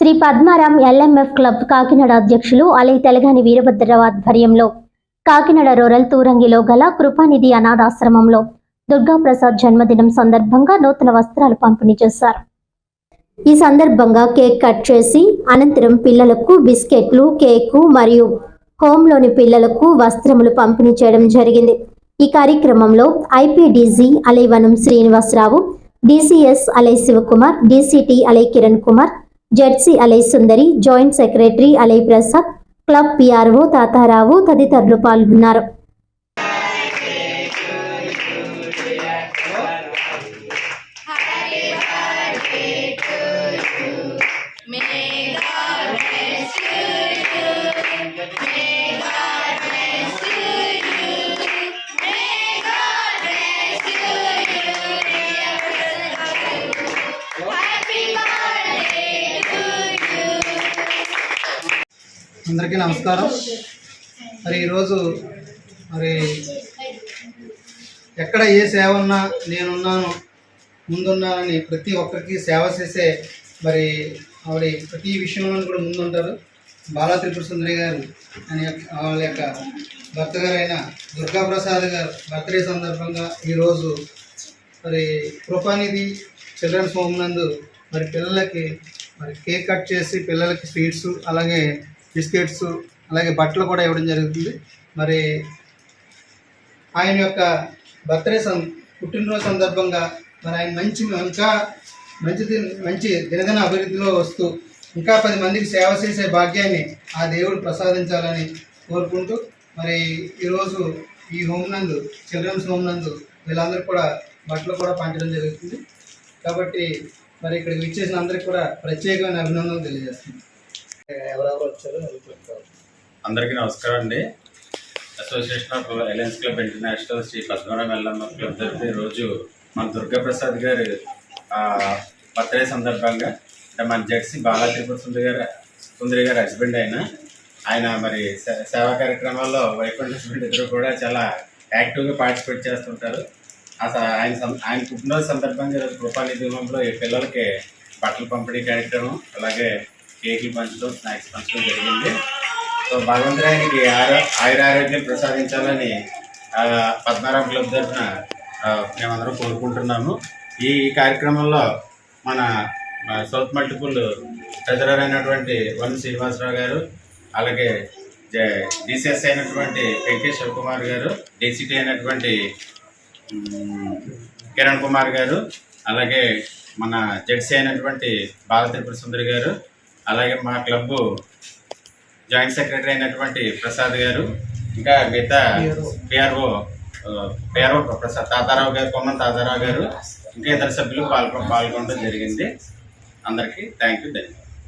Shri Padmaram LMF club Kakinada అధ్యక్షులు అలై తెలగాని వీరభద్రరావు ఆధ్వర్యంలో Kakinada rural తూరంగిలో గల కృపానిధి అనాథాశ్రమంలో దుర్గాప్రసాద్ జన్మదినం సందర్భంగా నూతన వస్త్రాలు పంపిణీ చేశారు. ఈ సందర్భంగా కేక్ కట్ చేసి అనంతరం పిల్లలకు బిస్కెట్లు కేకు మరియు హోంలోని పిల్లలకు వస్త్రములు పంపిణీ చేయడం జరిగింది. ఈ కార్యక్రమంలో ఐపీడీజీ అలైవనం శ్రీనివాసరావు డిసిఎస్ అలై శివకుమార్ డిసిటి అలై కిరణ్ కుమార్ జెడ్సీ అలై సుందరి జాయింట్ సెక్రటరీ అలై ప్రసాద్ క్లబ్ పిఆర్ఓ తాతారావు తదితరులు పాల్గొన్నారు. అందరికీ నమస్కారం. మరి ఈరోజు మరి ఎక్కడ ఏ సేవ ఉన్నా నేనున్నాను ముందున్నానని ప్రతి ఒక్కరికి సేవ చేసే మరి ఆవిడ ప్రతి విషయంలో కూడా ముందుంటారు. బాలా త్రిపుర సుందరి గారు అని వాళ్ళ యొక్క భర్త గారైన దుర్గాప్రసాద్ గారు బర్త్డే సందర్భంగా ఈరోజు మరి కృపానిధి చిల్డ్రన్స్ హోమ్ నందు మరి పిల్లలకి మరి కేక్ కట్ చేసి పిల్లలకి స్వీట్స్ అలాగే బిస్కెట్స్ అలాగే బట్టలు కూడా ఇవ్వడం జరుగుతుంది. మరి ఆయన యొక్క బర్త్డే సం పుట్టినరోజు సందర్భంగా మరి ఆయన మంచి ఇంకా మంచి దిన- మంచి దినదిన అభివృద్ధిలో వస్తూ ఇంకా పది మందికి సేవ చేసే భాగ్యాన్ని ఆ దేవుడు ప్రసాదించాలని కోరుకుంటూ మరి ఈరోజు ఈ హోమ్ నందు చిల్డ్రన్స్ హోమ్ నందు వీళ్ళందరూ కూడా బట్టలు కూడా పంచడం జరుగుతుంది. కాబట్టి మరి ఇక్కడికి విచ్చేసిన అందరికీ కూడా ప్రత్యేకమైన అభినందనలు తెలియజేస్తుంది ఎవరెవరు అందరికీ నమస్కారం అండి. Association of alliance club international Shri Padmanabha Yellamma club జరిపే రోజు మన దుర్గాప్రసాద్ గారి బర్త్డే సందర్భంగా అంటే మన జెడ్సీ బాలా త్రిపుర సుందరి గారు సుందరి గారి హస్బెండ్ ఆయన ఆయన మరి సేవా కార్యక్రమాల్లో వైకుంఠ హస్బెండ్ ఇద్దరు కూడా చాలా యాక్టివ్గా పార్టిసిపేట్ చేస్తుంటారు. అసలు ఆయన ఆయన పుట్టినరోజు సందర్భంగా ఈరోజు కృపానిధి హోమంలో ఈ పిల్లలకి బట్టలు పంపిణీ కార్యక్రమం అలాగే కేకి పంచడం స్నాక్స్ పంచడం జరిగింది. సో భగవంతుడు ఆరో ఆయుర ఆరోగ్యం ప్రసాదించాలని ఆ, పద్మారాం క్లబ్ తరఫున మేమందరం కోరుకుంటున్నాము. ఈ కార్యక్రమంలో మన సౌత్ మల్టిపుల్ ట్రెజరర్ అయినటువంటి వన్ శ్రీనివాసరావు గారు అలాగే డిసిఎస్ అయినటువంటి వెంకటేష్ శివకుమార్ గారు డీసీటీ అయినటువంటి కిరణ్ కుమార్ గారు అలాగే మన జెడ్సీ అయినటువంటి బాల త్రిపుర సుందరి గారు అలాగే మా క్లబ్బు జాయింట్ సెక్రటరీ అయినటువంటి ప్రసాద్ గారు ఇంకా మిగతా పిఆర్ఓ. పిఆర్ఓ ప్రసాద్ తాతారావు గారు కొమ్మన్ తాతారావు గారు ఇంకా ఇతర సభ్యులు పాల్గొ పాల్గొనడం జరిగింది. అందరికీ థ్యాంక్ యూ ధన్యవాదాలు.